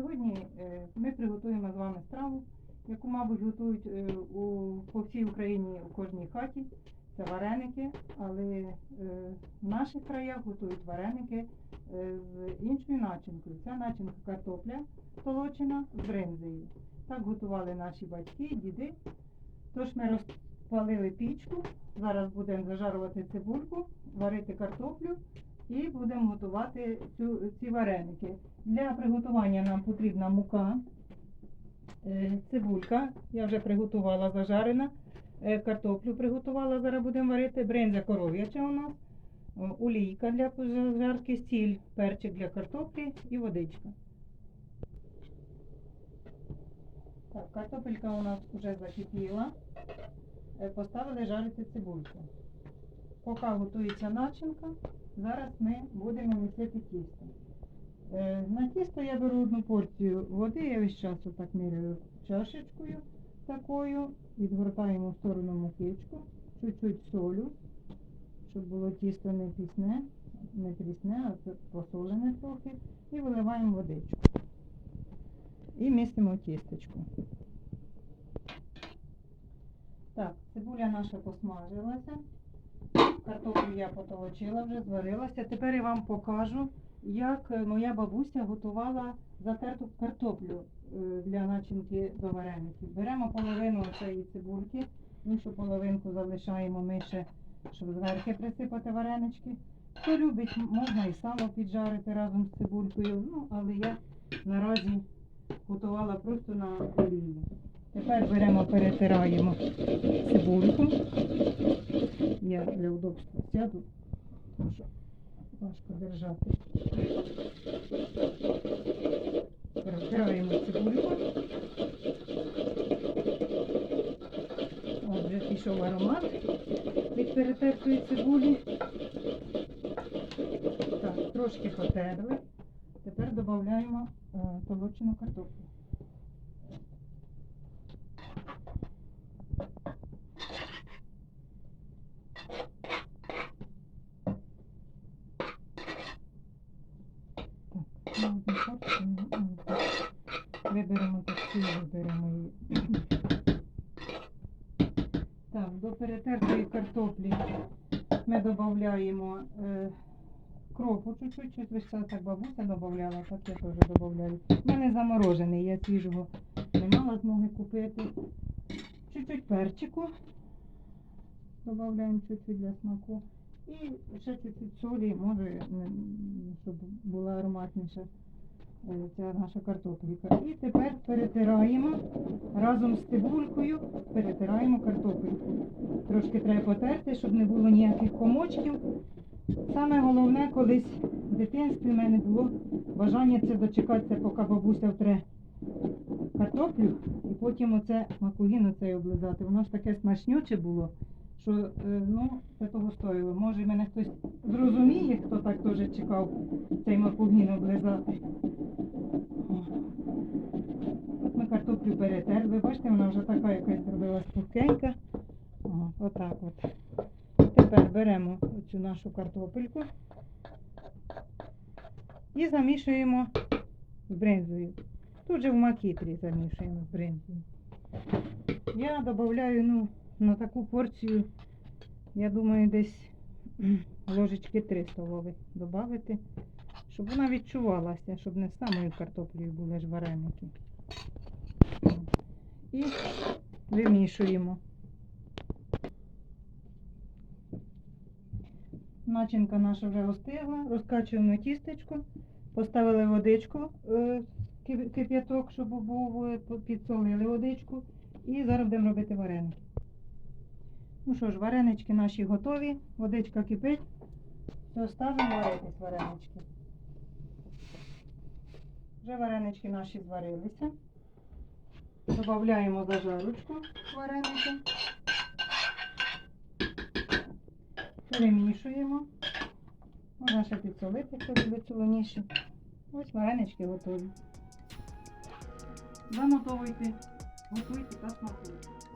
Сьогодні е, ми приготуємо з вами страву, яку, мабуть, готують е, у, по всій Україні у кожній хаті. Це вареники, але е, в наших краях готують вареники з іншою начинкою. Ця начинка картопля толочена з бринзою. Так готували наші батьки, діди. Тож ми розпалили пічку. Зараз будемо зажарувати цибульку, варити картоплю і будемо готувати цю, ці вареники. Для приготування нам потрібна мука, е, цибулька, я вже приготувала зажарена, е, картоплю приготувала, зараз будемо варити, бринза коров'яча у нас, олійка для зажарки, сіль, перчик для картоплі і водичка. Так, картопелька у нас вже закипіла. Е, Поставили жарити цибульку. Поки готується начинка, зараз ми будемо місити тісто. Е, На тісто я беру одну порцію води, я весь час отак міряю чашечкою такою, відгортаємо в сторону мукичку, чуть-чуть солю, щоб було тісто не пісне, не трісне, а посолене трохи, і виливаємо водичку. І містимо тістечко. Так, цибуля наша посмажилася. Картоплю я потолочила вже, зварилася. Тепер я вам покажу, як е, моя бабуся готувала затерту картоплю е, для начинки до вареників. Беремо половину цієї цибульки, іншу половинку залишаємо ми ще, щоб зверху присипати варенички. Хто любить, можна і сало піджарити разом з цибулькою, ну, але я наразі готувала просто на олії. Тепер беремо, перетираємо цибульку. Я для удобства сяду, тому важко держати. Перетираємо цибульку. От вже пішов аромат від перетертої цибулі. Так, трошки потерли. Тепер додаємо е, толочену картоплю. Так, на одну порцію, ну, так. Таксі, її. Так, до перетертої картоплі ми додаємо е, кропу чуть-чуть, чуть весь час так бабуся додавала, так я теж додаю. У мене заморожений, я свіжого не мала змоги купити. Чуть-чуть перчику. Додаємо чуть-чуть для смаку. І ще чуть-чуть солі, може, щоб була ароматніша е, ця наша картопліка. І тепер перетираємо разом з цибулькою, перетираємо картопельку. Трошки треба потерти, щоб не було ніяких комочків. Саме головне, колись в дитинстві в мене було бажання це дочекатися, поки бабуся втре картоплю, і потім оце макогін оцей облизати. Воно ж таке смачнюче було, що е, ну, це того стоїло. Може мене хтось зрозуміє, хто так теж чекав цей макогін облизати. Ми картоплю перетерли, бачите, вона вже така якась зробилась пухкенька. Отак от. Тепер беремо оцю нашу картопельку і замішуємо з бринзою. Тут же в макітрі замішуємо з бринзою. Я додаю ну, на таку порцію, я думаю, десь ложечки 3 столові додати, щоб вона відчувалася, щоб не з самою картоплею були ж вареники. І вимішуємо. Начинка наша вже остигла, розкачуємо тістечко, поставили водичку, е, кип'яток, щоб був, е, підсолили водичку. І зараз будемо робити вареники. Ну що ж, варенички наші готові, водичка кипить. Все, ставимо варитись варенички. Вже варенички наші зварилися. Додаємо зажарочку вареники. Перемішуємо. Можна ще підсолити, хто любить солоніше. Ось варенички готові. Занотовуйте, готуйте та смакуйте.